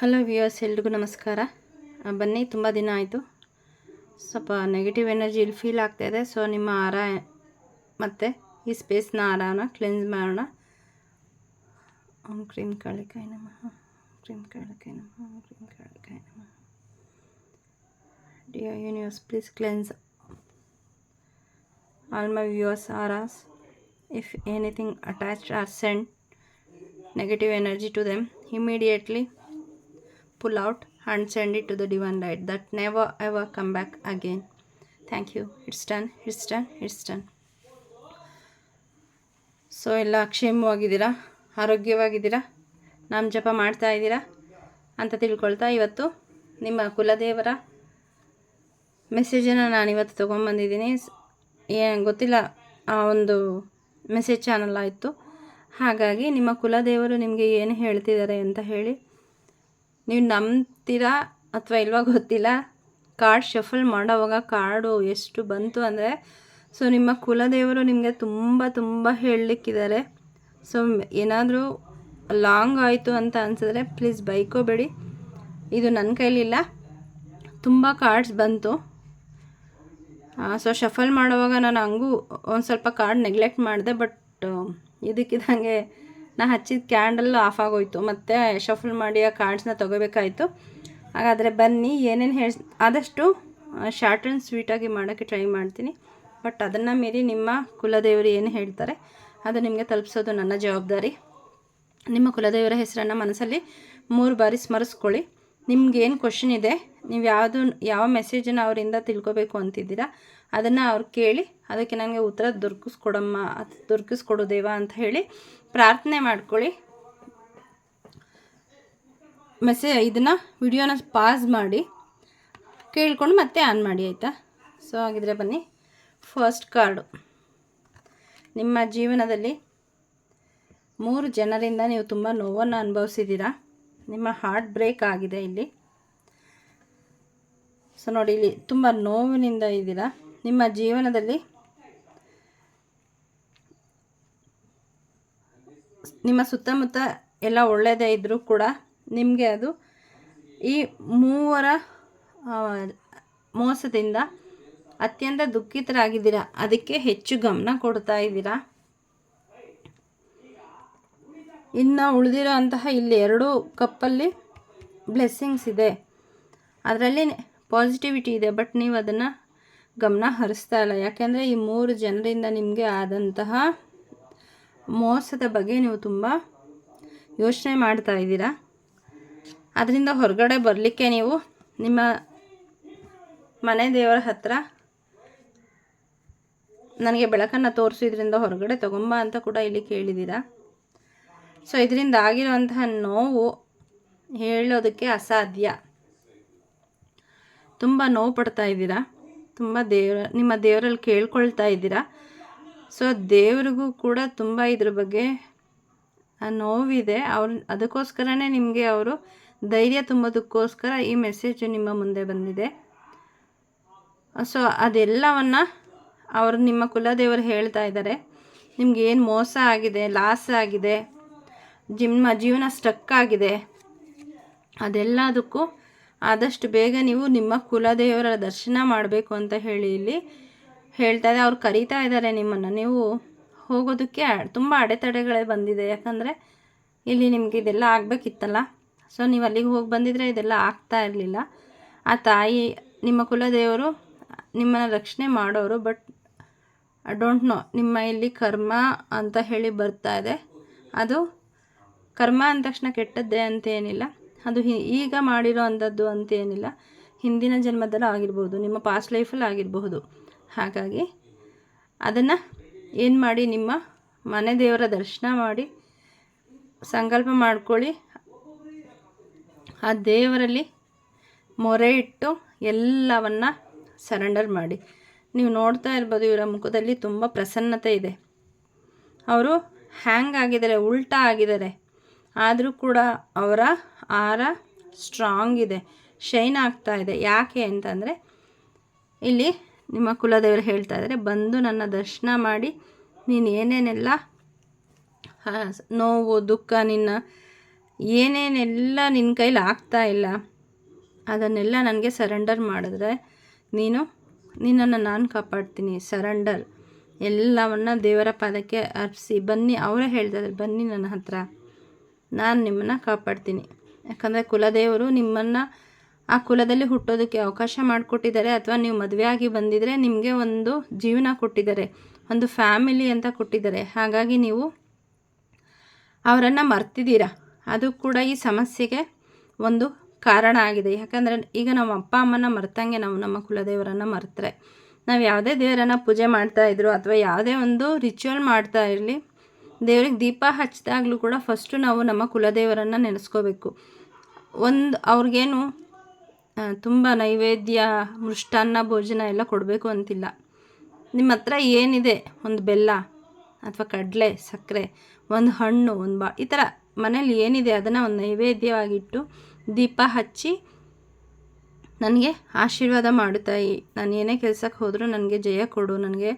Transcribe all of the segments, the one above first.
Hello viewers ಎಲ್ರಿಗೂ ನಮಸ್ಕಾರ. ಬನ್ನಿ, ತುಂಬ ದಿನ ಆಯಿತು. ಸ್ವಲ್ಪ ನೆಗೆಟಿವ್ ಎನರ್ಜಿ ಇಲ್ಲಿ ಫೀಲ್ ಆಗ್ತಾಯಿದೆ ಸೊ ನಿಮ್ಮ ಆರ ಮತ್ತು ಈ ಸ್ಪೇಸ್ನ ಆರಾನ ಕ್ಲೆನ್ಸ್ ಮಾಡೋಣ. ಓಂ ಕ್ರೀಮ್ ಕಾಳಿಕಾಯಿ ನಮಃ ಕ್ರೀಮ್ ಕಾಳಿಕಾಯಿ ನಮಃ ಕ್ರೀಮ್ ಕಾಳಿಕಾಯಿ ನಮಃ. Dear universe please cleanse all my viewers auras if anything attached or send negative energy to them immediately pull out and send it to the divine light that never, ever come back again. Thank you. It's done. It's done. It's done. So ಎಲ್ಲ ಕ್ಷೇಮವಾಗಿದ್ದೀರಾ? ಆರೋಗ್ಯವಾಗಿದ್ದೀರಾ? ನಾಮ ಜಪ ಮಾಡ್ತಾ ಇದ್ದೀರಾ? ಅಂತ ತಿಳ್ಕೊಳ್ತಾ ಇವತ್ತು ನಿಮ್ಮ ಕುಲದೇವರ ಮೆಸೇಜನ್ನು ನಾನು ಇವತ್ತು ತೊಗೊಂಬಂದಿದ್ದೀನಿ. ಏನು ಗೊತ್ತಿಲ್ಲ, ಆ ಒಂದು ಮೆಸೇಜ್ ಚಾನಲ್ ಆಯಿತು. ಹಾಗಾಗಿ ನಿಮ್ಮ ಕುಲದೇವರು ನಿಮಗೆ ಏನು ಹೇಳ್ತಿದ್ದಾರೆ ಅಂತ ಹೇಳಿ ನೀವು ನಂಬ್ತೀರಾ ಅಥವಾ ಇಲ್ವಾ ಗೊತ್ತಿಲ್ಲ? ಕಾರ್ಡ್ ಶಫಲ್ ಮಾಡೋವಾಗ ಕಾರ್ಡು ಎಷ್ಟು ಬಂತು ಅಂದರೆ, ಸೊ ನಿಮ್ಮ ಕುಲದೇವರು ನಿಮಗೆ ತುಂಬ ತುಂಬ ಹೇಳಲಿಕ್ಕಿದ್ದಾರೆ. ಸೊ ಏನಾದರೂ ಲಾಂಗ್ ಆಯಿತು ಅಂತ ಅನಿಸಿದ್ರೆ ಪ್ಲೀಸ್ ಬೈಕೋಬೇಡಿ. ಇದು ನನ್ನ ಕೈಲಿಲ್ಲ. ತುಂಬ ಕಾರ್ಡ್ಸ್ ಬಂತು. ಸೊ ಶಫಲ್ ಮಾಡುವಾಗ ನಾನು ಹಂಗೂ ಒಂದು ಸ್ವಲ್ಪ ಕಾರ್ಡ್ ನೆಗ್ಲೆಕ್ಟ್ ಮಾಡಿದೆ, ಬಟ್ ಇದಕ್ಕಿದ್ದಂಗೆ ನಾ ಹಚ್ಚಿದ ಕ್ಯಾಂಡಲ್ ಆಫ್ ಆಗೋಯ್ತು, ಮತ್ತು ಶಫಲ್ ಮಾಡಿ ಆ ಕಾರ್ಡ್ಸ್ನ ತೊಗೋಬೇಕಾಯಿತು. ಹಾಗಾದರೆ ಬನ್ನಿ, ಏನೇನು ಹೇಳಿ, ಆದಷ್ಟು ಶಾರ್ಟ್ ಆ್ಯಂಡ್ ಸ್ವೀಟಾಗಿ ಮಾಡೋಕ್ಕೆ ಟ್ರೈ ಮಾಡ್ತೀನಿ. ಬಟ್ ಅದನ್ನು ಮೀರಿ ನಿಮ್ಮ ಕುಲದೇವರು ಏನು ಹೇಳ್ತಾರೆ, ಅದು ನಿಮಗೆ ತಲುಪಿಸೋದು ನನ್ನ ಜವಾಬ್ದಾರಿ. ನಿಮ್ಮ ಕುಲದೇವರ ಹೆಸರನ್ನು ಮನಸ್ಸಲ್ಲಿ ಮೂರು ಬಾರಿ ಸ್ಮರಿಸ್ಕೊಳ್ಳಿ. ನಿಮ್ಗೇನು ಕ್ವಶನ್ ಇದೆ, ನೀವು ಯಾವುದು, ಯಾವ ಮೆಸೇಜನ್ನು ಅವರಿಂದ ತಿಳ್ಕೊಬೇಕು ಅಂತಿದ್ದೀರಾ ಅದನ್ನು ಅವ್ರು ಕೇಳಿ ಅದಕ್ಕೆ ನನಗೆ ಉತ್ತರ ದೊರಕಿಸ್ಕೊಡಮ್ಮ ದೊರಕಿಸ್ಕೊಡು ದೇವ ಅಂತ ಹೇಳಿ ಪ್ರಾರ್ಥನೆ ಮಾಡ್ಕೊಳ್ಳಿ. ಮೆಸೇ ಇದನ್ನು ವಿಡಿಯೋನ ಪಾಸ್ ಮಾಡಿ, ಕೇಳ್ಕೊಂಡು ಮತ್ತೆ ಆನ್ ಮಾಡಿ ಆಯಿತಾ? ಸೊ ಹಾಗಿದ್ರೆ ಬನ್ನಿ. ಫಸ್ಟ್ ಕಾರ್ಡು ನಿಮ್ಮ ಜೀವನದಲ್ಲಿ ಮೂರು ಜನರಿಂದ ನೀವು ತುಂಬ ನೋವನ್ನು ಅನುಭವಿಸಿದ್ದೀರಾ? ನಿಮ್ಮ ಹಾರ್ಟ್ ಬ್ರೇಕ್ ಆಗಿದೆ ಇಲ್ಲಿ. ಸೊ ನೋಡಿ, ಇಲ್ಲಿ ತುಂಬ ನೋವಿನಿಂದ ಇದ್ದೀರಾ? ನಿಮ್ಮ ಜೀವನದಲ್ಲಿ ನಿಮ್ಮ ಸುತ್ತಮುತ್ತ ಎಲ್ಲ ಒಳ್ಳೆಯದೇ ಇದ್ದರೂ ಕೂಡ ನಿಮಗೆ ಅದು ಈ ಮೂವರ ಮೋಸದಿಂದ ಅತ್ಯಂತ ದುಃಖಿತರಾಗಿದ್ದೀರಾ? ಅದಕ್ಕೆ ಹೆಚ್ಚು ಗಮನ ಕೊಡ್ತಾ ಇದ್ದೀರಾ? ಇನ್ನು ಉಳಿದಿರೋ ಅಂತಹ ಇಲ್ಲಿ ಎರಡು ಕಪ್ಪಲ್ಲಿ ಬ್ಲೆಸ್ಸಿಂಗ್ಸ್ ಇದೆ. ಅದರಲ್ಲಿ ಪಾಸಿಟಿವಿಟಿ ಇದೆ ಬಟ್ ನೀವು ಅದನ್ನು ಗಮನ ಹರಿಸ್ತಾ ಇಲ್ಲ. ಯಾಕೆಂದರೆ ಈ ಮೂರು ಜನರಿಂದ ನಿಮಗೆ ಆದಂತಹ ಮೋಸದ ಬಗ್ಗೆ ನೀವು ತುಂಬ ಯೋಚನೆ ಮಾಡ್ತಾ ಇದ್ದೀರಾ? ಅದರಿಂದ ಹೊರಗಡೆ ಬರಲಿಕ್ಕೆ ನೀವು ನಿಮ್ಮ ಮನೆ ದೇವರ ಹತ್ರ ನನಗೆ ಬೆಳಕನ್ನು ತೋರಿಸಿದ್ರಿಂದ ಹೊರಗಡೆ ತಗೊಂಬ ಅಂತ ಕೂಡ ಇಲ್ಲಿ ಕೇಳಿದ್ದೀರಾ? ಸೊ ಇದರಿಂದ ಆಗಿರುವಂತಹ ನೋವು ಹೇಳೋದಕ್ಕೆ ಅಸಾಧ್ಯ. ತುಂಬ ನೋವು ಪಡ್ತಾ ಇದ್ದೀರಾ? ತುಂಬ ದೇವರ, ನಿಮ್ಮ ದೇವರಲ್ಲಿ ಕೇಳ್ಕೊಳ್ತಾ ಇದ್ದೀರಾ? ಸೊ ದೇವ್ರಿಗೂ ಕೂಡ ತುಂಬ ಇದ್ರ ಬಗ್ಗೆ ನೋವಿದೆ. ಅವ್ರು, ಅದಕ್ಕೋಸ್ಕರನೇ ನಿಮಗೆ ಅವರು ಧೈರ್ಯ ತುಂಬೋದಕ್ಕೋಸ್ಕರ ಈ ಮೆಸೇಜು ನಿಮ್ಮ ಮುಂದೆ ಬಂದಿದೆ. ಸೊ ಅದೆಲ್ಲವನ್ನು ಅವರು, ನಿಮ್ಮ ಕುಲದೇವರು ಹೇಳ್ತಾ ಇದ್ದಾರೆ. ನಿಮ್ಗೆ ಏನು ಮೋಸ ಆಗಿದೆ, ಲಾಸ್ ಆಗಿದೆ, ನಿಮ್ಮ ಜೀವನ ಸ್ಟಕ್ ಆಗಿದೆ, ಅದೆಲ್ಲದಕ್ಕೂ ಆದಷ್ಟು ಬೇಗ ನೀವು ನಿಮ್ಮ ಕುಲದೇವರ ದರ್ಶನ ಮಾಡಬೇಕು ಅಂತ ಹೇಳಿ ಇಲ್ಲಿ ಹೇಳ್ತಾ ಇದೆ. ಅವ್ರು ಕರೀತಾ ಇದ್ದಾರೆ ನಿಮ್ಮನ್ನು. ನೀವು ಹೋಗೋದಕ್ಕೆ ತುಂಬ ಅಡೆತಡೆಗಳೇ ಬಂದಿದೆ. ಯಾಕಂದರೆ ಇಲ್ಲಿ ನಿಮಗೆ ಇದೆಲ್ಲ ಆಗಬೇಕಿತ್ತಲ್ಲ. ಸೊ ನೀವು ಅಲ್ಲಿಗೆ ಹೋಗಿ ಬಂದಿದ್ರೆ ಇದೆಲ್ಲ ಆಗ್ತಾ ಇರಲಿಲ್ಲ. ಆ ತಾಯಿ, ನಿಮ್ಮ ಕುಲದೇವರು ನಿಮ್ಮನ್ನು ರಕ್ಷಣೆ ಮಾಡೋರು ಬಟ್ ಐ ಡೋಂಟ್ ನೋ ನಿಮ್ಮ ಇಲ್ಲಿ ಕರ್ಮ ಅಂತ ಹೇಳಿ ಬರ್ತಾ ಇದೆ. ಅದು ಕರ್ಮ ಅಂದ ತಕ್ಷಣ ಕೆಟ್ಟದ್ದೇ ಅಂತ ಏನಿಲ್ಲ. ಅದು ಈಗ ಮಾಡಿರೋ ಅಂಥದ್ದು ಅಂತೇನಿಲ್ಲ. ಹಿಂದಿನ ಜನ್ಮದಲ್ಲೂ ಆಗಿರ್ಬೋದು, ನಿಮ್ಮ ಪಾಸ್ಟ್ ಲೈಫಲ್ಲಿ ಆಗಿರಬಹುದು. ಹಾಗಾಗಿ ಅದನ್ನು ಏನು ಮಾಡಿ, ನಿಮ್ಮ ಮನೆ ದೇವರ ದರ್ಶನ ಮಾಡಿ, ಸಂಕಲ್ಪ ಮಾಡ್ಕೊಳ್ಳಿ. ಆ ದೇವರಲ್ಲಿ ಮೊರೆ ಇಟ್ಟು ಎಲ್ಲವನ್ನ ಸರೆಂಡರ್ ಮಾಡಿ. ನೀವು ನೋಡ್ತಾ ಇರ್ಬೋದು, ಇವರ ಮುಖದಲ್ಲಿ ತುಂಬ ಪ್ರಸನ್ನತೆ ಇದೆ. ಅವರು ಹ್ಯಾಂಗ್ ಆಗಿದ್ದಾರೆ, ಉಲ್ಟಾ ಆಗಿದ್ದಾರೆ. ಆದರೂ ಕೂಡ ಅವರ ಆರ ಸ್ಟ್ರಾಂಗ್ ಇದೆ. ಶೈನ್ ಆಗ್ತಾ ಇದೆ. ಯಾಕೆ ಅಂತಂದರೆ, ಇಲ್ಲಿ ನಿಮ್ಮ ಕುಲದೇವರು ಹೇಳ್ತಾ ಇದ್ದಾರೆ, ಬಂದು ನನ್ನ ದರ್ಶನ ಮಾಡಿ, ನೀನು ಏನೇನೆಲ್ಲ ನೋವು, ದುಃಖ, ನಿನ್ನ ಏನೇನೆಲ್ಲ ನಿನ್ನ ಕೈಲಿ ಆಗ್ತಾ ಇಲ್ಲ, ಅದನ್ನೆಲ್ಲ ನನಗೆ ಸರೆಂಡರ್ ಮಾಡಿದ್ರೆ, ನೀನು, ನಿನ್ನನ್ನು ನಾನು ಕಾಪಾಡ್ತೀನಿ ಸರೆಂಡರ್ ಎಲ್ಲವನ್ನ ದೇವರ ಪಾದಕ್ಕೆ ಅರ್ಪಿಸಿ, ಬನ್ನಿ, ಅವರೇ ಹೇಳ್ತಿದ್ದಾರೆ ಬನ್ನಿ ನನ್ನ ಹತ್ರ. ನಾನು ನಿಮ್ಮನ್ನು ಕಾಪಾಡ್ತೀನಿ. ಯಾಕಂದರೆ ಕುಲದೇವರು ನಿಮ್ಮನ್ನು ಆ ಕುಲದಲ್ಲಿ ಹುಟ್ಟೋದಕ್ಕೆ ಅವಕಾಶ ಮಾಡಿಕೊಟ್ಟಿದ್ದಾರೆ. ಅಥವಾ ನೀವು ಮದುವೆ ಆಗಿ ಬಂದಿದ್ರೆ ನಿಮಗೆ ಒಂದು ಜೀವನ ಕೊಟ್ಟಿದ್ದಾರೆ. ಒಂದು ಫ್ಯಾಮಿಲಿ ಅಂತ ಕೊಟ್ಟಿದ್ದಾರೆ. ಹಾಗಾಗಿ ನೀವು ಅವರನ್ನು ಮರ್ತಿದ್ದೀರಾ? ಅದು ಕೂಡ ಈ ಸಮಸ್ಯೆಗೆ ಒಂದು ಕಾರಣ ಆಗಿದೆ. ಯಾಕಂದರೆ ಈಗ ನಮ್ಮ ಅಪ್ಪ ಅಮ್ಮನ ಮರ್ತಂಗೆ ನಾವು ನಮ್ಮ ಕುಲದೇವರನ್ನು ಮರ್ತರೆ. ನಾವು ಯಾವುದೇ ದೇವರನ್ನು ಪೂಜೆ ಮಾಡ್ತಾ ಇದ್ರು ಅಥವಾ ಯಾವುದೇ ಒಂದು ರಿಚುವಲ್ ಮಾಡ್ತಾ ಇರಲಿ ದೇವ್ರಿಗೆ ದೀಪ ಹಚ್ಚಿದಾಗಲೂ ಕೂಡ ಫಸ್ಟು ನಾವು ನಮ್ಮ ಕುಲದೇವರನ್ನು ನೆನೆಸ್ಕೋಬೇಕು. ಒಂದು ಅವ್ರಿಗೇನು ತುಂಬ ನೈವೇದ್ಯ, ಮೃಷ್ಟಾನ್ನ, ಭೋಜನ ಎಲ್ಲ ಕೊಡಬೇಕು ಅಂತಿಲ್ಲ. ನಿಮ್ಮ ಹತ್ರ ಏನಿದೆ? ಒಂದು ಬೆಲ್ಲ ಅಥವಾ ಕಡಲೆ ಸಕ್ಕರೆ ಒಂದು ಹಣ್ಣು, ಒಂದು ಬಾ, ಈ ಥರ ಮನೇಲಿ ಏನಿದೆ ಅದನ್ನು ಒಂದು ನೈವೇದ್ಯವಾಗಿಟ್ಟು ದೀಪ ಹಚ್ಚಿ ನನಗೆ ಆಶೀರ್ವಾದ ಮಾಡುತ್ತಾಯಿ ತಾಯಿ ನಾನು ಏನೇ ಕೆಲಸಕ್ಕೆ ಹೋದರೂ ನನಗೆ ಜಯ ಕೊಡು, ನನಗೆ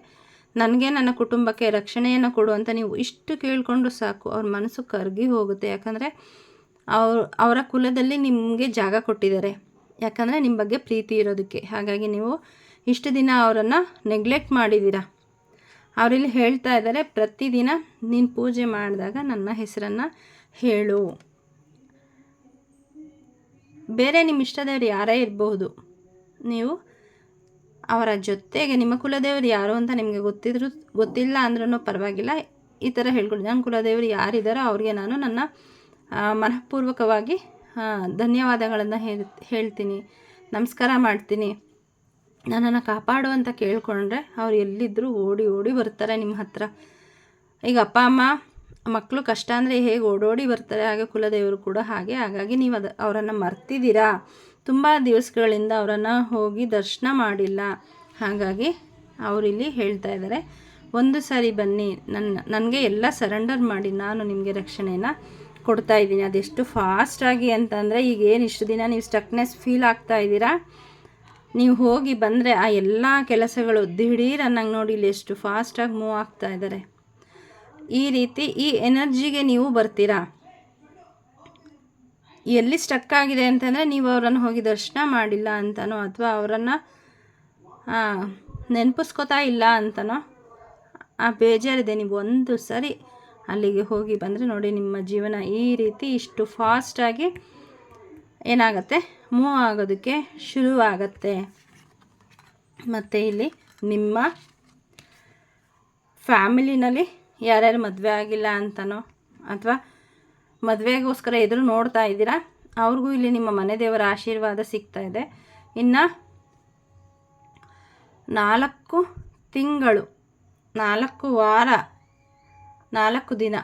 ನನಗೆ ನನ್ನ ಕುಟುಂಬಕ್ಕೆ ರಕ್ಷಣೆಯನ್ನು ಕೊಡು ಅಂತ ನೀವು ಇಷ್ಟು ಕೇಳಿಕೊಂಡು ಸಾಕು, ಅವ್ರ ಮನಸ್ಸು ಕರಗಿ ಹೋಗುತ್ತೆ. ಯಾಕಂದರೆ ಅವ್ರು, ಅವರ ಕುಲದಲ್ಲಿ ನಿಮಗೆ ಜಾಗ ಕೊಟ್ಟಿದ್ದಾರೆ. ಯಾಕಂದರೆ ನಿಮ್ಮ ಬಗ್ಗೆ ಪ್ರೀತಿ ಇರೋದಕ್ಕೆ. ಹಾಗಾಗಿ ನೀವು ಇಷ್ಟು ದಿನ ಅವರನ್ನು ನೆಗ್ಲೆಕ್ಟ್ ಮಾಡಿದ್ದೀರಾ ಅವರಿಲ್ಲಿ ಹೇಳ್ತಾ ಇದ್ದಾರೆ, ಪ್ರತಿದಿನ ನೀನು ಪೂಜೆ ಮಾಡಿದಾಗ ನನ್ನ ಹೆಸರನ್ನು ಹೇಳು. ಬೇರೆ ನಿಮ್ಮ ಇಷ್ಟದವ್ರು ಯಾರೇ ಇರಬಹುದು, ನೀವು ಅವರ ಜೊತೆಗೆ ನಿಮ್ಮ ಕುಲದೇವರು ಯಾರು ಅಂತ ನಿಮಗೆ ಗೊತ್ತಿದ್ರು, ಗೊತ್ತಿಲ್ಲ ಅಂದ್ರೂ ಪರವಾಗಿಲ್ಲ. ಈ ಥರ ಹೇಳ್ಕೊಡಿ. ನನ್ನ ಕುಲದೇವರು ಯಾರಿದ್ದಾರೋ ಅವ್ರಿಗೆ ನಾನು ನನ್ನ ಮನಃಪೂರ್ವಕವಾಗಿ ಧನ್ಯವಾದಗಳನ್ನು ಹೇಳಿ, ಹೇಳ್ತೀನಿ. ನಮಸ್ಕಾರ ಮಾಡ್ತೀನಿ. ನನ್ನನ್ನು ಕಾಪಾಡು ಅಂತ ಕೇಳಿಕೊಂಡ್ರೆ ಅವ್ರು ಎಲ್ಲಿದ್ದರೂ ಓಡಿ ಓಡಿ ಬರ್ತಾರೆ ನಿಮ್ಮ ಹತ್ರ. ಈಗ ಅಪ್ಪ, ಅಮ್ಮ ಮಕ್ಕಳು ಕಷ್ಟ ಅಂದರೆ ಹೇಗೆ ಓಡೋಡಿ ಬರ್ತಾರೆ? ಹಾಗೆ ಕುಲದೇವರು ಕೂಡ ಹಾಗೆ. ಹಾಗಾಗಿ ನೀವು ಅದು, ಅವರನ್ನು ಮರ್ತಿದ್ದೀರಾ? ತುಂಬ ದಿವಸಗಳಿಂದ ಅವರನ್ನು ಹೋಗಿ ದರ್ಶನ ಮಾಡಿಲ್ಲ. ಹಾಗಾಗಿ ಅವರಿಲ್ಲಿ ಹೇಳ್ತಾ ಇದ್ದಾರೆ, ಒಂದು ಸಾರಿ ಬನ್ನಿ, ನನ್ನ, ನನಗೆ ಎಲ್ಲ ಸರೆಂಡರ್ ಮಾಡಿ, ನಾನು ನಿಮಗೆ ರಕ್ಷಣೆಯನ್ನು ಕೊಡ್ತಾ ಇದ್ದೀನಿ. ಅದೆಷ್ಟು ಫಾಸ್ಟಾಗಿ ಅಂತಂದರೆ ಈಗ ಏನು ಇಷ್ಟು ದಿನ ನೀವು ಸ್ಟಕ್ನೆಸ್ ಫೀಲ್ ಆಗ್ತಾ ಇದ್ದೀರಾ? ನೀವು ಹೋಗಿ ಬಂದರೆ ಆ ಎಲ್ಲ ಕೆಲಸಗಳು ದಿಢೀರ್ ಅನ್ನಂಗೆ ನೋಡಿ ಇಲ್ಲಿ ಎಷ್ಟು ಫಾಸ್ಟಾಗಿ ಮೂವ್ ಆಗ್ತಾ ಇದ್ದಾರೆ. ಈ ರೀತಿ ಈ ಎನರ್ಜಿಗೆ ನೀವು ಬರ್ತೀರಾ? ಎಲ್ಲಿ ಸ್ಟಕ್ ಆಗಿದೆ ಅಂತಂದರೆ ನೀವು ಅವರನ್ನು ಹೋಗಿ ದರ್ಶನ ಮಾಡಿಲ್ಲ ಅಂತನೋ ಅಥವಾ ಅವರನ್ನು ನೆನಪಿಸ್ಕೋತಾ ಇಲ್ಲ ಅಂತನೋ, ಆ ಬೇಜಾರಿದೆ ನೀವು ಒಂದು ಸರಿ ಅಲ್ಲಿಗೆ ಹೋಗಿ ಬಂದರೆ ನೋಡಿ ನಿಮ್ಮ ಜೀವನ ಈ ರೀತಿ ಇಷ್ಟು ಫಾಸ್ಟಾಗಿ ಏನಾಗುತ್ತೆ? ಮೂವ್ ಆಗೋದಕ್ಕೆ ಶುರುವಾಗತ್ತೆ ಮತ್ತು ಇಲ್ಲಿ ನಿಮ್ಮ ಫ್ಯಾಮಿಲಿನಲ್ಲಿ ಯಾರ್ಯಾರು ಮದುವೆ ಆಗಿಲ್ಲ ಅಂತನೋ ಅಥವಾ ಮದುವೆಗೋಸ್ಕರ ಎದುರು ನೋಡ್ತಾ ಇದ್ದೀರಾ? ಅವ್ರಿಗೂ ಇಲ್ಲಿ ನಿಮ್ಮ ಮನೆ ದೇವರ ಆಶೀರ್ವಾದ ಸಿಗ್ತಾ ಇದೆ. ಇನ್ನು ನಾಲ್ಕು ತಿಂಗಳು, ನಾಲ್ಕು ವಾರ, ನಾಲ್ಕು ದಿನ.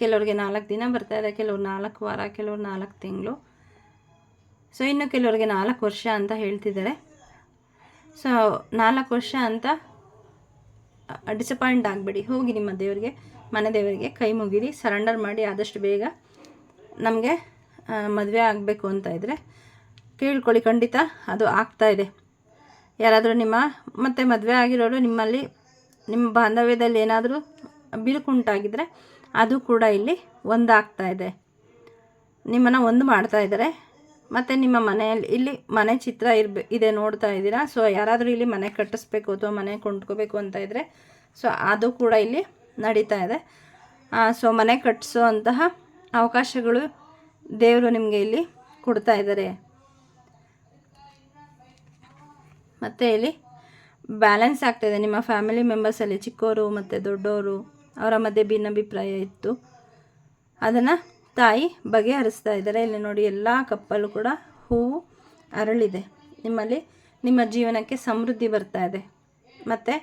ಕೆಲವ್ರಿಗೆ ನಾಲ್ಕು ದಿನ ಬರ್ತಾ ಇದೆ, ಕೆಲವ್ರು ನಾಲ್ಕು ವಾರ, ಕೆಲವ್ರು ನಾಲ್ಕು ತಿಂಗಳು. ಸೊ ಇನ್ನು ಕೆಲವ್ರಿಗೆ ನಾಲ್ಕು ವರ್ಷ ಅಂತ ಹೇಳ್ತಿದ್ದಾರೆ. ಸೊ ನಾಲ್ಕು ವರ್ಷ ಅಂತ ಡಿಸಪಾಯಿಂಟ್ ಆಗಬೇಡಿ. ಹೋಗಿ ನಿಮ್ಮ ದೇವರಿಗೆ, ಮನೆ ದೇವರಿಗೆ ಕೈ ಮುಗಿರಿ ಸರೆಂಡರ್ ಮಾಡಿ ಆದಷ್ಟು ಬೇಗ ನಮಗೆ ಮದುವೆ ಆಗಬೇಕು ಅಂತ ಇದ್ದರೆ ಕೇಳ್ಕೊಳ್ಳಿ. ಖಂಡಿತ ಅದು ಆಗ್ತಾ ಇದೆ. ಯಾರಾದರೂ ನಿಮ್ಮ, ಮತ್ತು ಮದುವೆ ಆಗಿರೋರು ನಿಮ್ಮಲ್ಲಿ, ನಿಮ್ಮ ಬಾಂಧವ್ಯದಲ್ಲಿ ಏನಾದರೂ ಬಿರುಕುಂಟಾಗಿದ್ದರೆ ಅದು ಕೂಡ ಇಲ್ಲಿ ಒಂದಾಗ್ತಾ ಇದೆ. ನಿಮ್ಮನ್ನು ಒಂದು ಮಾಡ್ತಾ ಇದ್ದಾರೆ. ಮತ್ತು ನಿಮ್ಮ ಮನೆಯಲ್ಲಿ, ಇಲ್ಲಿ ಮನೆ ಚಿತ್ರ ಇರ್ಬೆ, ಇದೆ ನೋಡ್ತಾ ಇದ್ದೀರಾ? ಸೊ ಯಾರಾದರೂ ಇಲ್ಲಿ ಮನೆ ಕಟ್ಟಿಸ್ಬೇಕು ಅಥವಾ ಮನೆ ಕೊಂಡ್ಕೋಬೇಕು ಅಂತ ಇದ್ದರೆ ಸೊ ಅದು ಕೂಡ ಇಲ್ಲಿ ನಡೀತಾ ಇದೆ. ಸೊ ಮನೆ ಕಟ್ಟಿಸೋ ಅಂತಹ ಅವಕಾಶಗಳು ದೇವರು ನಿಮಗೆ ಇಲ್ಲಿ ಕೊಡ್ತಾ ಇದ್ದಾರೆ. ಮತ್ತು ಇಲ್ಲಿ ಬ್ಯಾಲೆನ್ಸ್ ಆಗ್ತಾಯಿದೆ ನಿಮ್ಮ ಫ್ಯಾಮಿಲಿ ಮೆಂಬರ್ಸಲ್ಲಿ ಚಿಕ್ಕವರು ಮತ್ತು ದೊಡ್ಡವರು ಅವರ ಮಧ್ಯೆ ಭಿನ್ನಾಭಿಪ್ರಾಯ ಇತ್ತು. ಅದನ್ನು ತಾಯಿ ಬಗೆಹರಿಸ್ತಾ ಇದ್ದಾರೆ. ಇಲ್ಲಿ ನೋಡಿ ಎಲ್ಲ ಕಪ್ಪಲ್ಲೂ ಕೂಡ ಹೂವು ಅರಳಿದೆ. ನಿಮ್ಮಲ್ಲಿ ನಿಮ್ಮ ಜೀವನಕ್ಕೆ ಸಮೃದ್ಧಿ ಬರ್ತಾ ಇದೆ. ಮತ್ತು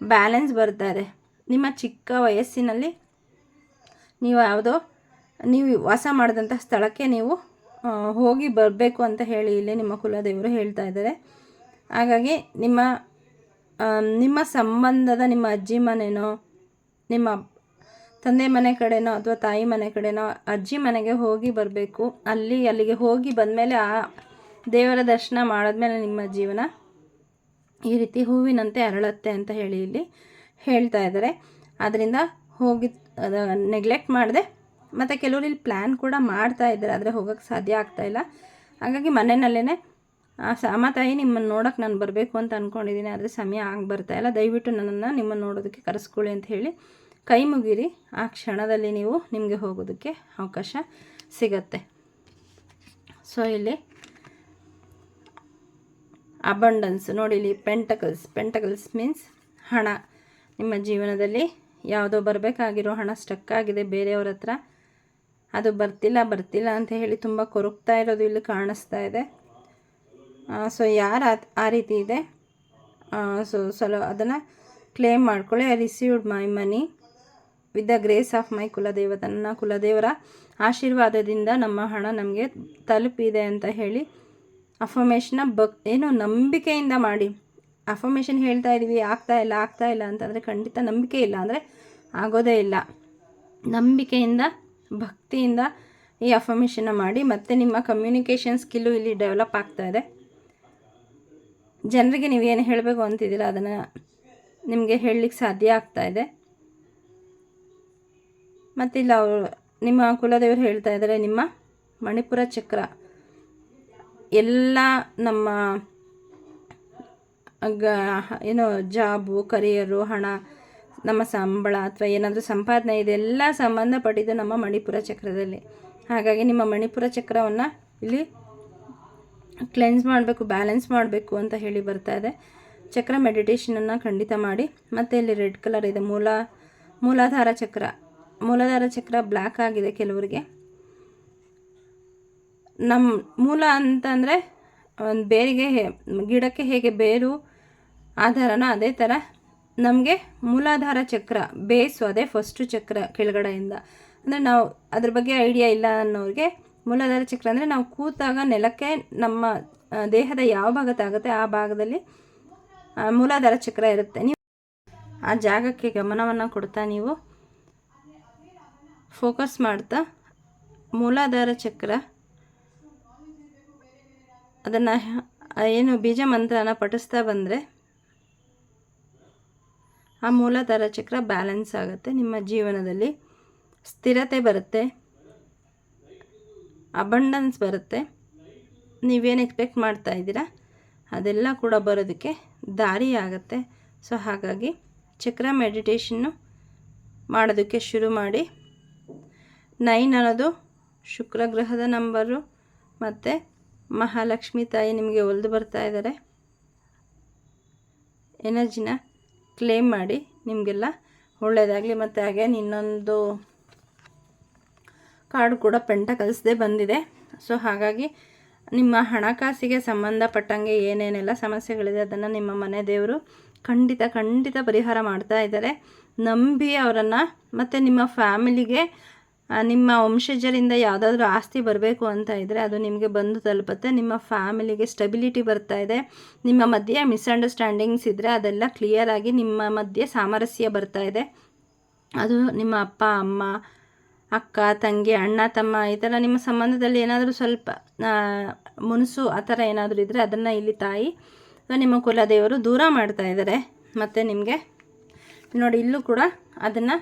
ಬ್ಯಾಲೆನ್ಸ್ ಬರ್ತಾ ಇದೆ. ನಿಮ್ಮ ಚಿಕ್ಕ ವಯಸ್ಸಿನಲ್ಲಿ ನೀವು ಯಾವುದೋ, ನೀವು ವಾಸ ಮಾಡಿದಂಥ ಸ್ಥಳಕ್ಕೆ ನೀವು ಹೋಗಿ ಬರಬೇಕು ಅಂತ ಹೇಳಿ ಇಲ್ಲಿ ನಿಮ್ಮ ಕುಲದೇವರು ಹೇಳ್ತಾ ಇದ್ದಾರೆ. ಹಾಗಾಗಿ ನಿಮ್ಮ ನಿಮ್ಮ ಸಂಬಂಧದ ನಿಮ್ಮ ಅಜ್ಜಿ ಮನೆನೋ, ನಿಮ್ಮ ತಂದೆ ಮನೆ ಕಡೆನೋ ಅಥವಾ ತಾಯಿ ಮನೆ ಕಡೆನೋ ಅಜ್ಜಿ ಮನೆಗೆ ಹೋಗಿ ಬರಬೇಕು. ಅಲ್ಲಿ, ಅಲ್ಲಿಗೆ ಹೋಗಿ ಬಂದಮೇಲೆ ಆ ದೇವರ ದರ್ಶನ ಮಾಡಿದ್ಮೇಲೆ ನಿಮ್ಮ ಜೀವನ ಈ ರೀತಿ ಹೂವಿನಂತೆ ಅರಳತ್ತೆ ಅಂತ ಹೇಳಿ ಇಲ್ಲಿ ಹೇಳ್ತಾ ಇದ್ದಾರೆ. ಆದ್ದರಿಂದ ಹೋಗಿ ನೆಗ್ಲೆಕ್ಟ್ ಮಾಡಿದೆ. ಮತ್ತು ಕೆಲವರು ಇಲ್ಲಿ ಪ್ಲ್ಯಾನ್ ಕೂಡ ಮಾಡ್ತಾ ಇದ್ದಾರೆ, ಆದರೆ ಹೋಗೋಕ್ಕೆ ಸಾಧ್ಯ ಆಗ್ತಾ ಇಲ್ಲ. ಹಾಗಾಗಿ ಮನೆಯಲ್ಲೇ ಸಮ ತಾಯಿ ನಿಮ್ಮನ್ನು ನೋಡೋಕೆ ನಾನು ಬರಬೇಕು ಅಂತ ಅಂದ್ಕೊಂಡಿದ್ದೀನಿ ಆದರೆ ಸಮಯ ಆಗಿ ಬರ್ತಾ ಇಲ್ಲ. ದಯವಿಟ್ಟು ನನ್ನನ್ನು ನಿಮ್ಮನ್ನು ನೋಡೋದಕ್ಕೆ ಕರೆಸ್ಕೊಳ್ಳಿ ಅಂತ ಹೇಳಿ ಕೈ ಮುಗಿರಿ. ಆ ಕ್ಷಣದಲ್ಲಿ ನೀವು ನಿಮಗೆ ಹೋಗೋದಕ್ಕೆ ಅವಕಾಶ ಸಿಗತ್ತೆ. ಸೊ ಇಲ್ಲಿ ಅಬಂಡನ್ಸ್ ನೋಡಿ, ಇಲ್ಲಿ ಪೆಂಟಕಲ್ಸ್ ಪೆಂಟಕಲ್ಸ್ ಮೀನ್ಸ್ ಹಣ. ನಿಮ್ಮ ಜೀವನದಲ್ಲಿ ಯಾವುದೋ ಬರಬೇಕಾಗಿರೋ ಹಣ ಸ್ಟಕ್ ಆಗಿದೆ. ಬೇರೆಯವ್ರ ಹತ್ರ ಅದು ಬರ್ತಿಲ್ಲ ಬರ್ತಿಲ್ಲ ಅಂತ ಹೇಳಿ ತುಂಬ ಕೊರಗ್ತಾ ಇರೋದು ಇಲ್ಲಿ ಕಾಣಿಸ್ತಾ ಇದೆ. ಸೊ ಯಾರು ಆ ರೀತಿ ಇದೆ? ಸೊ ಸಲ ಅದನ್ನು ಕ್ಲೇಮ್ ಮಾಡ್ಕೊಳ್ಳಿ. I received my money with the grace of my ಕುಲದೇವ ನನ್ನ ಕುಲದೇವರ ಆಶೀರ್ವಾದದಿಂದ ನಮ್ಮ ಹಣ ನಮಗೆ ತಲುಪಿದೆ ಅಂತ ಹೇಳಿ ಅಫಮೇಷನ್ನ ಬಕ್ ಏನೋ ನಂಬಿಕೆಯಿಂದ ಮಾಡಿ. ಅಫಮೇಷನ್ ಹೇಳ್ತಾ ಇದ್ದೀವಿ ಆಗ್ತಾ ಇಲ್ಲ ಆಗ್ತಾ ಇಲ್ಲ ಅಂತಂದರೆ ಖಂಡಿತ ನಂಬಿಕೆ ಇಲ್ಲ ಅಂದರೆ ಆಗೋದೇ ಇಲ್ಲ. ನಂಬಿಕೆಯಿಂದ, ಭಕ್ತಿಯಿಂದ ಈ ಅಫಮೇಷನ್ನ ಮಾಡಿ ಮತ್ತು ನಿಮ್ಮ ಕಮ್ಯುನಿಕೇಷನ್ ಸ್ಕಿಲ್ಲು ಇಲ್ಲಿ ಡೆವಲಪ್ ಆಗ್ತಾ ಇದೆ. ಜನರಿಗೆ ನೀವೇನು ಹೇಳಬೇಕು ಅಂತಿದ್ದೀರ? ಅದನ್ನು ನಿಮಗೆ ಹೇಳಲಿಕ್ಕೆ ಸಾಧ್ಯ ಆಗ್ತಾ ಇದೆ. ಮತ್ತಿಲ್ಲ ಅವರು ನಿಮ್ಮ ಕುಲದೇವರು ಹೇಳ್ತಾ ಇದ್ದಾರೆ, ನಿಮ್ಮ ಮಣಿಪುರ ಚಕ್ರ. ಎಲ್ಲ ನಮ್ಮ ಗ ಏನೋ, ಜಾಬು, ಕರಿಯರು, ಹಣ, ನಮ್ಮ ಸಂಬಳ ಅಥವಾ ಏನಾದರೂ ಸಂಪಾದನೆ ಇದೆಲ್ಲ ಸಂಬಂಧಪಟ್ಟಿದ್ದು ನಮ್ಮ ಮಣಿಪುರ ಚಕ್ರದಲ್ಲಿ. ಹಾಗಾಗಿ ನಿಮ್ಮ ಮಣಿಪುರ ಚಕ್ರವನ್ನು ಇಲ್ಲಿ ಕ್ಲೆನ್ಸ್ ಮಾಡಬೇಕು ಬ್ಯಾಲೆನ್ಸ್ ಮಾಡಬೇಕು ಅಂತ ಹೇಳಿ ಬರ್ತಾ ಇದೆ. ಚಕ್ರ ಮೆಡಿಟೇಷನನ್ನು ಖಂಡಿತ ಮಾಡಿ, ಮತ್ತು ಇಲ್ಲಿ ರೆಡ್ ಕಲರ್ ಇದೆ, ಮೂಲ, ಮೂಲಾಧಾರ ಚಕ್ರ. ಮೂಲಾಧಾರ ಚಕ್ರ ಬ್ಲ್ಯಾಕ್ ಆಗಿದೆ ಕೆಲವರಿಗೆ. ನಮ್ಮ ಮೂಲ ಅಂತಂದರೆ, ಒಂದು ಬೇರಿಗೆ ಗಿಡಕ್ಕೆ ಹೇಗೆ ಬೇರು, ಆಧಾರನ ಅದೇ ಥರ ನಮಗೆ ಮೂಲಾಧಾರ ಚಕ್ರ ಬೇಸು ಅದೇ ಫಸ್ಟು ಚಕ್ರ ಕೆಳಗಡೆಯಿಂದ. ಅಂದರೆ ನಾವು ಅದ್ರ ಬಗ್ಗೆ ಐಡಿಯಾ ಇಲ್ಲ ಅನ್ನೋರಿಗೆ ಮೂಲಾಧಾರ ಚಕ್ರ ಅಂದರೆ ನಾವು ಕೂತಾಗ ನೆಲಕ್ಕೆ ನಮ್ಮ ದೇಹದ ಯಾವ ಭಾಗ ತಾಗುತ್ತೆ ಆ ಭಾಗದಲ್ಲಿ ಮೂಲಾಧಾರ ಚಕ್ರ ಇರುತ್ತೆ. ನೀವು ಆ ಜಾಗಕ್ಕೆ ಗಮನವನ್ನು ಕೊಡ್ತಾ ನೀವು. ಫೋಕಸ್ ಮಾಡ್ತಾ ಮೂಲಾಧಾರ ಚಕ್ರ. ಅದನ್ನು ಏನು ಬೀಜ ಮಂತ್ರನ ಪಠಿಸ್ತಾ ಬಂದರೆ ಆ ಮೂಲಾಧಾರ ಚಕ್ರ ಬ್ಯಾಲೆನ್ಸ್ ಆಗುತ್ತೆ. ನಿಮ್ಮ ಜೀವನದಲ್ಲಿ ಸ್ಥಿರತೆ ಬರುತ್ತೆ, ಅಬಂಡನ್ಸ್ ಬರುತ್ತೆ. ನೀವೇನು ಎಕ್ಸ್ಪೆಕ್ಟ್ ಮಾಡ್ತಾ ಇದ್ದೀರಾ? ಅದೆಲ್ಲ ಕೂಡ ಬರೋದಕ್ಕೆ ದಾರಿ ಆಗುತ್ತೆ. ಸೊ ಹಾಗಾಗಿ ಚಕ್ರ ಮೆಡಿಟೇಷನ್ನು ಮಾಡೋದಕ್ಕೆ ಶುರು ಮಾಡಿ. ನೈನ್ ಅನ್ನೋದು ಶುಕ್ರ ಗ್ರಹದ ನಂಬರು ಮತ್ತು ಮಹಾಲಕ್ಷ್ಮಿ ತಾಯಿ ನಿಮಗೆ ಒಲಿದು ಬರ್ತಾ ಇದ್ದಾರೆ ಎನರ್ಜಿನ ಕ್ಲೇಮ್ ಮಾಡಿ ನಿಮಗೆಲ್ಲ ಒಳ್ಳೆಯದಾಗಲಿ ಮತ್ತು ಹಾಗೆ ಇನ್ನೊಂದು ಕಾರ್ಡ್ ಕೂಡ ಪೆಂಟ ಕಲಿಸದೆ ಬಂದಿದೆ. ಸೊ ಹಾಗಾಗಿ ನಿಮ್ಮ ಹಣಕಾಸಿಗೆ ಸಂಬಂಧಪಟ್ಟಂಗೆ ಏನೇನೆಲ್ಲ ಸಮಸ್ಯೆಗಳಿದೆ ಅದನ್ನು ನಿಮ್ಮ ಮನೆ ದೇವರು ಖಂಡಿತ ಖಂಡಿತ ಪರಿಹಾರ ಮಾಡ್ತಾ ಇದ್ದಾರೆ ನಂಬಿ ಅವರನ್ನು ಮತ್ತು ನಿಮ್ಮ ಫ್ಯಾಮಿಲಿಗೆ ನಿಮ್ಮ ವಂಶಜರಿಂದ ಯಾವುದಾದ್ರೂ ಆಸ್ತಿ ಬರಬೇಕು ಅಂತ ಇದ್ದರೆ ಅದು ನಿಮಗೆ ಬಂದು ತಲುಪುತ್ತೆ. ನಿಮ್ಮ ಫ್ಯಾಮಿಲಿಗೆ ಸ್ಟೆಬಿಲಿಟಿ ಬರ್ತಾ ಇದೆ. ನಿಮ್ಮ ಮಧ್ಯೆ ಮಿಸ್ಅಂಡರ್ಸ್ಟ್ಯಾಂಡಿಂಗ್ಸ್ ಇದ್ದರೆ ಅದೆಲ್ಲ ಕ್ಲಿಯರ್ ಆಗಿ ನಿಮ್ಮ ಮಧ್ಯೆ ಸಾಮರಸ್ಯ ಬರ್ತಾ ಇದೆ. ಅದು ನಿಮ್ಮ ಅಪ್ಪ, ಅಮ್ಮ, ಅಕ್ಕ, ತಂಗಿ, ಅಣ್ಣ, ತಮ್ಮ ಈ ಥರ ನಿಮ್ಮ ಸಂಬಂಧದಲ್ಲಿ ಏನಾದರೂ ಸ್ವಲ್ಪ ಮುನಸು ಆ ಥರ ಏನಾದರೂ ಇದ್ದರೆ ಅದನ್ನು ಇಲ್ಲಿ ತಾಯಿ, ನಿಮ್ಮ ಕುಲದೇವರು ದೂರ ಮಾಡ್ತಾ ಇದ್ದಾರೆ ಮತ್ತು ನಿಮಗೆ ನೋಡಿ ಇಲ್ಲೂ ಕೂಡ ಅದನ್ನು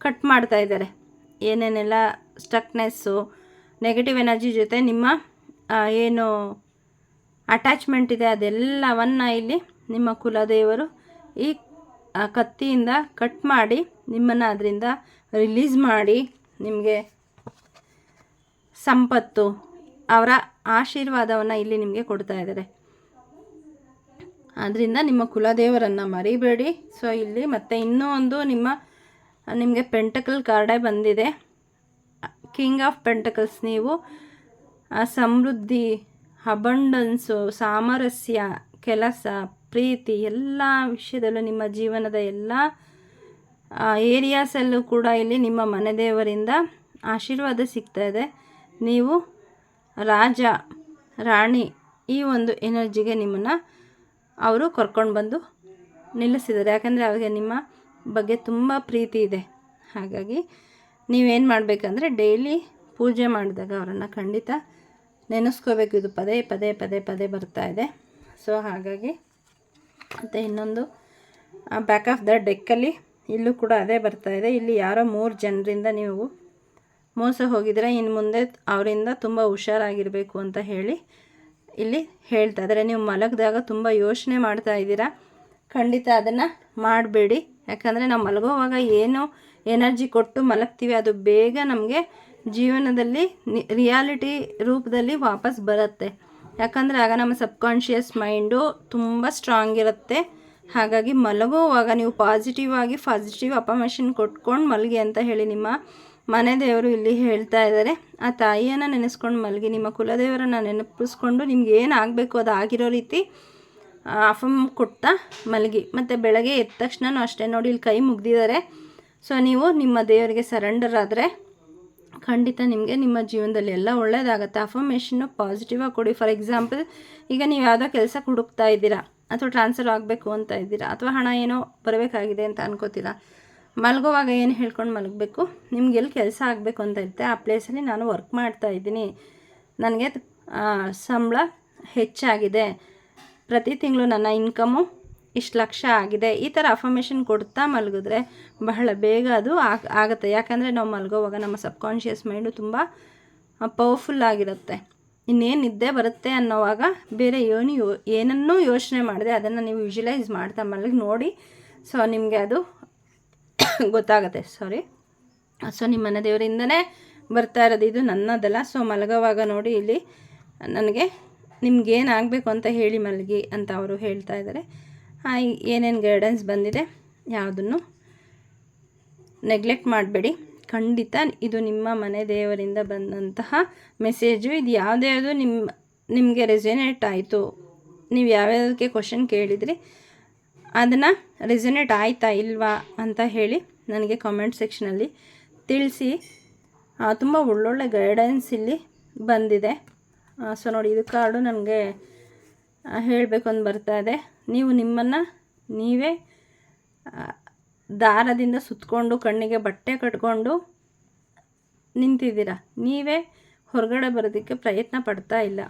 ಕಟ್ ಮಾಡ್ತಾ ಇದ್ದಾರೆ ಏನೇನೆಲ್ಲ ಸ್ಟಕ್ನೆಸ್ಸು ನೆಗೆಟಿವ್ ಎನರ್ಜಿ ಜೊತೆ ನಿಮ್ಮ ಏನು ಅಟ್ಯಾಚ್ಮೆಂಟ್ ಇದೆ ಅದೆಲ್ಲವನ್ನು ಇಲ್ಲಿ ನಿಮ್ಮ ಕುಲದೇವರು ಈ ಕತ್ತಿಯಿಂದ ಕಟ್ ಮಾಡಿ ನಿಮ್ಮನ್ನು ಅದರಿಂದ ರಿಲೀಸ್ ಮಾಡಿ ನಿಮಗೆ ಸಂಪತ್ತು ಅವರ ಆಶೀರ್ವಾದವನ್ನು ಇಲ್ಲಿ ನಿಮಗೆ ಕೊಡ್ತಾ ಇದ್ದಾರೆ. ಆದ್ದರಿಂದ ನಿಮ್ಮ ಕುಲದೇವರನ್ನು ಮರಿಬೇಡಿ. ಸೊ ಇಲ್ಲಿ ಮತ್ತು ಇನ್ನೂ ಒಂದು ನಿಮ್ಮ ನಿಮಗೆ ಪೆಂಟಕಲ್ ಕಾರ್ಡೇ ಬಂದಿದೆ. ಕಿಂಗ್ ಆಫ್ ಪೆಂಟಕಲ್ಸ್ ನೀವು ಸಮೃದ್ಧಿ ಅಬಂಡನ್ಸು ಸಾಮರಸ್ಯ, ಕೆಲಸ, ಪ್ರೀತಿ, ಎಲ್ಲ ವಿಷಯದಲ್ಲೂ ನಿಮ್ಮ ಜೀವನದ ಎಲ್ಲ ಏರಿಯಾಸಲ್ಲೂ ಕೂಡ ಇಲ್ಲಿ ನಿಮ್ಮ ಮನೆ ದೇವರಿಂದ ಆಶೀರ್ವಾದ ಸಿಗ್ತಾ ಇದೆ. ನೀವು ರಾಜ, ರಾಣಿ ಈ ಒಂದು ಎನರ್ಜಿಗೆ ನಿಮ್ಮನ್ನು ಅವರು ಕರ್ಕೊಂಡು ಬಂದು ನಿಲ್ಲಿಸಿದ್ದಾರೆ. ಯಾಕಂದರೆ ಅವರಿಗೆ ನಿಮ್ಮ ಬಗ್ಗೆ ತುಂಬ ಪ್ರೀತಿ ಇದೆ. ಹಾಗಾಗಿ ನೀವೇನು ಮಾಡಬೇಕಂದ್ರೆ ಡೈಲಿ ಪೂಜೆ ಮಾಡಿದಾಗ ಅವರನ್ನು ಖಂಡಿತ ನೆನೆಸ್ಕೋಬೇಕು. ಇದು ಪದೇ ಪದೇ ಪದೇ ಪದೇ ಬರ್ತಾ ಇದೆ. ಸೊ ಹಾಗಾಗಿ ಮತ್ತು ಇನ್ನೊಂದು ಬ್ಯಾಕ್ ಆಫ್ ದ ಡೆಕ್ಕಲ್ಲಿ ಇಲ್ಲೂ ಕೂಡ ಅದೇ ಬರ್ತಾ ಇದೆ. ಇಲ್ಲಿ ಯಾರೋ ಮೂರು ಜನರಿಂದ ನೀವು ಮೋಸ ಹೋಗಿದ್ರೆ ಇನ್ನು ಮುಂದೆ ಅವರಿಂದ ತುಂಬ ಹುಷಾರಾಗಿರಬೇಕು ಅಂತ ಹೇಳಿ ಇಲ್ಲಿ ಹೇಳ್ತಾ ಇದ್ದಾರೆ. ನೀವು ಮಲಗಿದಾಗ ತುಂಬ ಯೋಚನೆ ಮಾಡ್ತಾ ಇದ್ದೀರಾ. ಖಂಡಿತ ಅದನ್ನು ಮಾಡಬೇಡಿ. ಯಾಕಂದರೆ ನಾವು ಮಲಗೋವಾಗ ಏನು ಎನರ್ಜಿ ಕೊಟ್ಟು ಮಲಗ್ತೀವಿ, ಅದು ಬೇಗ ನಮಗೆ ಜೀವನದಲ್ಲಿ ರಿಯಾಲಿಟಿ ರೂಪದಲ್ಲಿ ವಾಪಸ್ ಬರುತ್ತೆ. ಯಾಕಂದರೆ ಆಗ ನಮ್ಮ ಸಬ್ಕಾನ್ಷಿಯಸ್ ಮೈಂಡು ತುಂಬ ಸ್ಟ್ರಾಂಗ್ ಇರುತ್ತೆ. ಹಾಗಾಗಿ ಮಲಗುವಾಗ ನೀವು ಪಾಸಿಟಿವ್ ಆಗಿ, ಪಾಸಿಟಿವ್ ಅಪಮೇಷನ್ ಕೊಟ್ಕೊಂಡು ಮಲಗಿ ಅಂತ ಹೇಳಿ ನಿಮ್ಮ ಮನೆ ದೇವರು ಇಲ್ಲಿ ಹೇಳ್ತಾ ಇದ್ದಾರೆ ಆ ತಾಯಿಯನ್ನು ನೆನೆಸ್ಕೊಂಡು ಮಲಗಿ, ನಿಮ್ಮ ಕುಲದೇವರನ್ನು ನೆನಪಿಸ್ಕೊಂಡು ನಿಮ್ಗೆ ಏನು ಆಗಬೇಕು ಅದು ಆಗಿರೋ ರೀತಿ ಅಫಮ್ ಕೊಟ್ಟ ಮಲಗಿ. ಮತ್ತು ಬೆಳಗ್ಗೆ ಎದ್ದ ತಕ್ಷಣನೂ ಅಷ್ಟೇ ನೋಡಿ ಇಲ್ಲಿ ಕೈ ಮುಗ್ದಿದ್ದಾರೆ. ಸೊ ನೀವು ನಿಮ್ಮ ದೇವರಿಗೆ ಸರೆಂಡರ್ ಆದರೆ ಖಂಡಿತ ನಿಮಗೆ ನಿಮ್ಮ ಜೀವನದಲ್ಲಿ ಎಲ್ಲ ಒಳ್ಳೆಯದಾಗುತ್ತೆ ಅಫರ್ಮೇಷನ್ನು ಪಾಸಿಟಿವ್ ಆಗಿ ಕೊಡಿ. ಫಾರ್ ಎಕ್ಸಾಂಪಲ್ ಈಗ ನೀವು ಯಾವುದೋ ಕೆಲಸ ಹುಡುಕ್ತಾ ಇದ್ದೀರಾ, ಅಥವಾ ಟ್ರಾನ್ಸ್ಫರ್ ಆಗಬೇಕು ಅಂತ ಇದ್ದೀರಾ, ಅಥವಾ ಹಣ ಏನೋ ಬರಬೇಕಾಗಿದೆ ಅಂತ ಅನ್ಕೋತೀರಾ, ಮಲಗುವಾಗ ಏನು ಹೇಳ್ಕೊಂಡು ಮಲಗಬೇಕು? ನಿಮ್ಗೆ ಎಲ್ಲಿ ಕೆಲಸ ಆಗಬೇಕು ಅಂತ ಇರುತ್ತೆ, ಆ ಪ್ಲೇಸಲ್ಲಿ ನಾನು ವರ್ಕ್ ಮಾಡ್ತಾ ಇದ್ದೀನಿ. ನನಗೆ ಸಂಬಳ ಹೆಚ್ಚಾಗಿದೆ. ಪ್ರತಿ ತಿಂಗಳು ನನ್ನ ಇನ್ಕಮು ಇಷ್ಟು ಲಕ್ಷ ಆಗಿದೆ. ಈ ಥರ ಅಫರ್ಮೇಷನ್ ಕೊಡ್ತಾ ಮಲಗಿದ್ರೆ ಬಹಳ ಬೇಗ ಅದು ಆಗುತ್ತೆ. ಯಾಕಂದರೆ ನಾವು ಮಲಗೋವಾಗ ನಮ್ಮ ಸಬ್ಕಾನ್ಷಿಯಸ್ ಮೈಂಡು ತುಂಬ ಪವರ್ಫುಲ್ ಆಗಿರುತ್ತೆ. ಇನ್ನೇನು ನಿದ್ದೆ ಬರುತ್ತೆ ಅನ್ನೋವಾಗ ಬೇರೆ ಏನು ಯೋ, ಏನನ್ನೂ ಯೋಚನೆ ಮಾಡಿದೆ ಅದನ್ನು ನೀವು ವಿಜುಲೈಸ್ ಮಾಡ್ತಾ ಮಲಗಿ ನೋಡಿ. ಸೊ ನಿಮಗೆ ಅದು ಗೊತ್ತಾಗುತ್ತೆ. ಸಾರಿ ಸೊ ನಿಮ್ಮ ದೇವರಿಂದನೇ ಬರ್ತಾ ಇರೋದು ಇದು ನನ್ನದಲ್ಲ. ಸೊ ಮಲಗೋವಾಗ ನೋಡಿ ಇಲ್ಲಿ ನನಗೆ ನಿಮ್ಗೇನು ಆಗಬೇಕು ಅಂತ ಹೇಳಿ ಮಲಗಿ ಅಂತ ಅವರು ಹೇಳ್ತಾ ಇದ್ದಾರೆ. ಏನೇನು ಗೈಡೆನ್ಸ್ ಬಂದಿದೆ ಯಾವುದನ್ನು ನೆಗ್ಲೆಕ್ಟ್ ಮಾಡಬೇಡಿ. ಖಂಡಿತ ಇದು ನಿಮ್ಮ ಮನೆ ದೇವರಿಂದ ಬಂದಂತಹ ಮೆಸೇಜು ಇದು ಯಾವುದ್ಯಾವುದು ನಿಮ್ಮ ನಿಮಗೆ ರೆಸೊನೇಟ್ ಆಯಿತು. ನೀವು ಯಾವ್ಯಾವುದಕ್ಕೆ ಕ್ವಶನ್ ಕೇಳಿದ್ರಿ, ಅದನ್ನು ರೆಸೊನೇಟ್ ಆಯಿತಾ ಇಲ್ವಾ ಅಂತ ಹೇಳಿ ನನಗೆ ಕಾಮೆಂಟ್ ಸೆಕ್ಷನಲ್ಲಿ ತಿಳಿಸಿ. ತುಂಬ ಒಳ್ಳೊಳ್ಳೆ ಗೈಡೆನ್ಸ್ ಇಲ್ಲಿ ಬಂದಿದೆ. ಸೊ ನೋಡಿ, ಇದು ಕಾರ್ಡು ನನಗೆ ಹೇಳಬೇಕು ಅಂತ ಬರ್ತಾ ಇದೆ. ನೀವು ನಿಮ್ಮನ್ನು ನೀವೇ ದಾರದಿಂದ ಸುತ್ತಕೊಂಡು ಕಣ್ಣಿಗೆ ಬಟ್ಟೆ ಕಟ್ಕೊಂಡು ನಿಂತಿದ್ದೀರ? ನೀವೇ ಹೊರಗಡೆ ಬರೋದಕ್ಕೆ ಪ್ರಯತ್ನ ಪಡ್ತಾ ಇಲ್ಲ.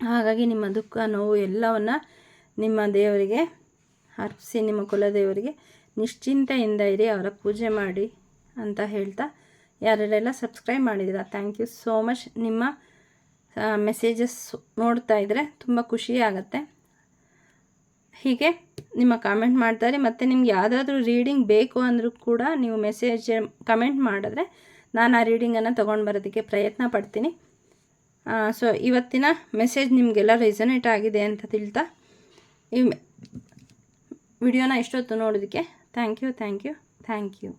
ಹಾಗಾಗಿ ನಿಮ್ಮ ದುಃಖ, ನೋವು ಎಲ್ಲವನ್ನು ನಿಮ್ಮ ದೇವರಿಗೆ ಅರ್ಪಿಸಿ, ನಿಮ್ಮ ಕುಲದೇವರಿಗೆ ನಿಶ್ಚಿಂತೆಯಿಂದ ಇರಿ, ಅವರ ಪೂಜೆ ಮಾಡಿ ಅಂತ ಹೇಳ್ತಾ ಯಾರೆಲ್ಲ ಸಬ್ಸ್ಕ್ರೈಬ್ ಮಾಡಿದ್ದೀರಾ? ಥ್ಯಾಂಕ್ ಯು ಸೋ ಮಚ್ ನಿಮ್ಮ ಮೆಸೇಜಸ್ ನೋಡ್ತಾ ಇದ್ದರೆ ತುಂಬ ಖುಷಿ ಆಗುತ್ತೆ. ಹೀಗೆ ನಿಮ್ಮ ಕಾಮೆಂಟ್ ಮಾಡ್ತಾರೆ. ಮತ್ತು ನಿಮ್ಗೆ ಯಾವುದಾದ್ರೂ ರೀಡಿಂಗ್ ಬೇಕು ಅಂದರೂ ಕೂಡ ನೀವು ಮೆಸೇಜ್ ಕಮೆಂಟ್ ಮಾಡಿದ್ರೆ ನಾನು ಆ ರೀಡಿಂಗನ್ನು ತೊಗೊಂಡು ಬರೋದಕ್ಕೆ ಪ್ರಯತ್ನ ಪಡ್ತೀನಿ. ಸೊ ಇವತ್ತಿನ ಮೆಸೇಜ್ ನಿಮಗೆಲ್ಲ ರೆಸನೇಟ್ ಆಗಿದೆ ಅಂತ ತಿಳ್ತಾ ಈ ವಿಡಿಯೋನ ಇಷ್ಟೊತ್ತು ನೋಡೋದಕ್ಕೆ thank you thank you thank you